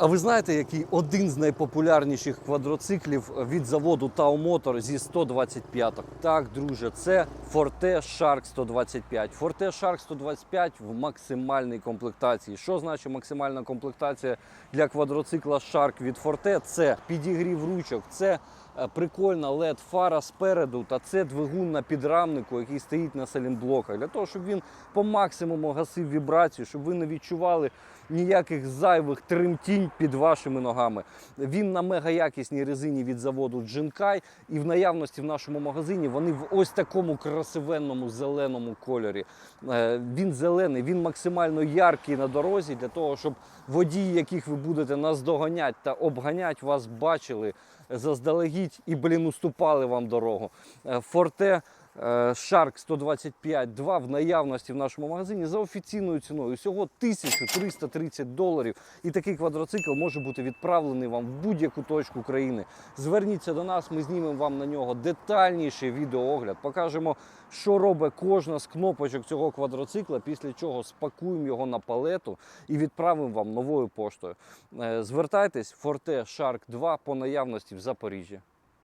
А ви знаєте, який один з найпопулярніших квадроциклів від заводу Tau Motor зі 125 Так, друже, це Forte Shark 125. Forte Shark 125 в максимальній комплектації. Що значить максимальна комплектація для квадроцикла Shark від Forte? Це підігрів ручок, це прикольна led фара спереду, та це двигун на підрамнику, який стоїть на салінблоках, для того, щоб він по максимуму гасив вібрацію, щоб ви не відчували ніяких зайвих тремтінь під вашими ногами. Він на мегаякісній резині від заводу Джинкай, і в наявності в нашому магазині вони в ось такому красивенному зеленому кольорі. Е, Він зелений, він максимально яркий на дорозі для того, щоб водії, яких ви будете наздоганять та обганять, вас бачили заздалегідь і, блін, уступали вам дорогу. Е, Форте е, Shark 125 2 в наявності в нашому магазині за офіційною ціною всього 1330 доларів. І такий квадроцикл може бути відправлений вам в будь-яку точку країни. Зверніться до нас, ми знімемо вам на нього детальніший відеоогляд, покажемо, що робить кожна з кнопочок цього квадроцикла, після чого спакуємо його на палету і відправимо вам новою поштою. Е, Звертайтесь, Forte Shark 2 по наявності в Запоріжжі.